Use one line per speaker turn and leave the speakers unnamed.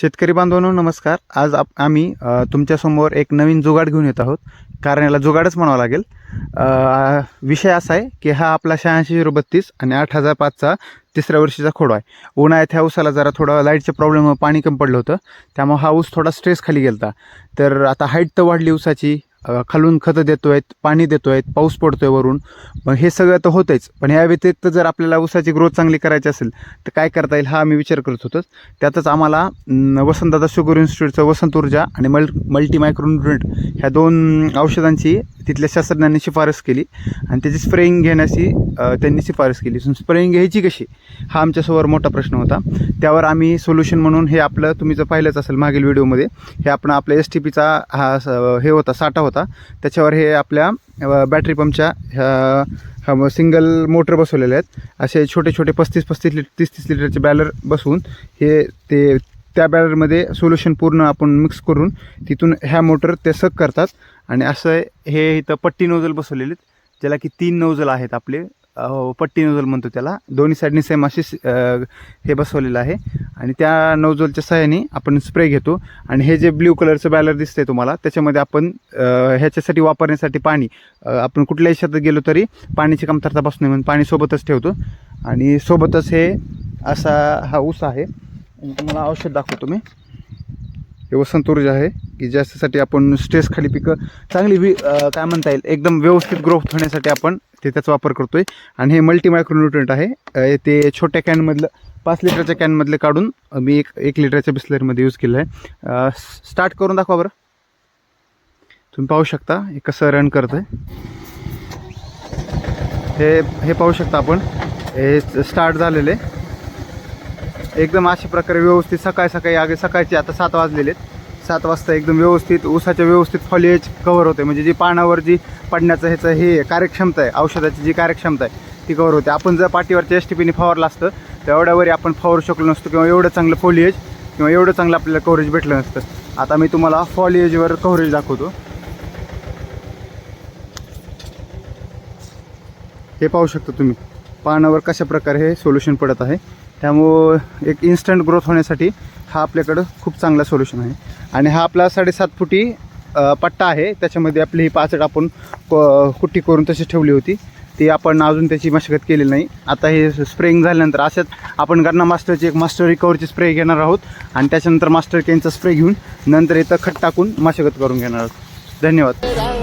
शेतकरी बांधवांनो नमस्कार. आज आप आम्ही तुमच्यासमोर एक नवीन जुगाड घेऊन येत आहोत. कारण याला जुगाडच म्हणावं लागेल. विषय असा आहे की हा आपला शहाऐंशी झिरो बत्तीस आणि आठ हजार पाचचा तिसऱ्या वर्षीचा खोडा आहे. उन्हाळ्यात ह्या ऊसाला जरा थोडं लाईटच्या प्रॉब्लेम पाणी कमी पडलं होतं. त्यामुळे हा ऊस थोडा स्ट्रेस खाली गेला तर आता हाईट तर वाढली ऊसाची. खालून खतं देतो आहेत पाणी देतो आहेत पाऊस पडतोय वरून. मग हे सगळं तर होतंच पण या व्यतिरिक्त जर आपल्याला ऊसाची ग्रोथ चांगली करायची असेल तर काय करता येईल हा आम्ही विचार करत होतो त्यातच आम्हाला वसंतदादा शुगर इन्स्टिट्यूटचं वसंत ऊर्जा आणि मल मल्टी मायक्रोन्युट्रंट ह्या दोन औषधांची तिथल्या शास्त्रज्ञांनी शिफारस केली आणि त्याची स्प्रेइंग घेण्याची त्यांनी शिफारस केली. स्प्रेइंग घ्यायची कशी? हा आमच्यासमोर मोठा प्रश्न होता. त्यावर आम्ही सोल्युशन म्हणून हे आपलं तुम्ही जर पाहिलंच असेल मागील व्हिडिओमध्ये हे आपण आपल्या एस टी पीचा हा हे होता साठा होता. त्याच्यावर हे आपल्या बॅटरी पंपच्या ह्या सिंगल मोटर बसवलेले आहेत. असे छोटे छोटे पस्तीस पस्तीस लिटर तीस तीस लिटरचे बॅलर बसवून हे ते त्या बॅलरमध्ये सोल्युशन पूर्ण आपण मिक्स करून तिथून ह्या मोटर ते सक करतात. आणि असं हे इथं पट्टी नोजल बसवलेले आहेत ज्याला की तीन नोजल आहेत आपले. पट्टी नोजल म्हणतो त्याला. दोन्ही साईडने सेम अशी हे बसवलेलं आहे. आणि त्या नोजलच्या सहाय्याने आपण स्प्रे घेतो. आणि हे जे ब्ल्यू कलरचं बॅलर दिसतंय तुम्हाला त्याच्यामध्ये आपण ह्याच्यासाठी वापरण्यासाठी पाणी आपण कुठल्याही शेतात गेलो तरी पाण्याची कमतरता बसू नये म्हणून पाणी सोबतच ठेवतो. आणि सोबतच हे असा हा ऊस आहे. आणि तुम्हाला औषध दाखवतो मी. हे वसंत ऊर्जा आहे की ज्याच्यासाठी आपण स्ट्रेस खाली पिकं चांगली वि काय म्हणता येईल एकदम व्यवस्थित ग्रोथ होण्यासाठी आपण ते त्याचा वापर करतोय. आणि हे मल्टी मायक्रोन्युट्रंट आहे ते छोट्या कॅनमधलं पाच लिटरच्या कॅनमधले काढून मी एक एक लिटरच्या बिस्लरीमध्ये यूज केलं आहे स्टार्ट करून दाखवा बरं. तुम्ही पाहू शकता हे कसं रन करतं आहे हे हे पाहू शकता आपण. हे स्टार्ट झालेलं आहे. एकदम अशा प्रकारे व्यवस्थित सकाळी सकाळी आगे सकाळचे आता सात वाजलेले आहेत. सात वाजता एकदम व्यवस्थित ऊसाच्या व्यवस्थित फॉलिएज कव्हर होते. म्हणजे जी पानावर जी पडण्याचं ह्याचं हे कार्यक्षमता आहे औषधाची जी कार्यक्षमता आहे ती कव्हर होते. आपण जर पाठीवरच्या एस टी पीने फवारलं असतं तर एवढ्यावरी आपण फवारू शकलो नसतो किंवा एवढं चांगलं फॉलिएज किंवा एवढं चांगलं आपल्याला कव्हरेज भेटलं नसतं. आता मी तुम्हाला फॉलिएजवर कव्हरेज दाखवतो. हे पाहू शकता तुम्ही. पानावर कशा प्रकारे हे सोल्युशन पडत आहे. त्यामुळं एक इन्स्टंट ग्रोथ होण्यासाठी हा आपल्याकडं खूप चांगला सोल्युशन आहे. आणि हा आपला साडेसात फुटी पट्टा आहे. त्याच्यामध्ये आपली ही पाचट आपण कुट्टी करून तशी ठेवली होती. ती आपण अजून त्याची मशागत केलेली नाही. आता हे स्प्रेइंग झाल्यानंतर अशाच आपण गन्ना मास्टरची एक मास्टर रिकवरची स्प्रे घेणार आहोत. आणि त्याच्यानंतर मास्टर केनचा स्प्रे घेऊन नंतर इथं खत टाकून मशागत करून घेणार आहोत. धन्यवाद.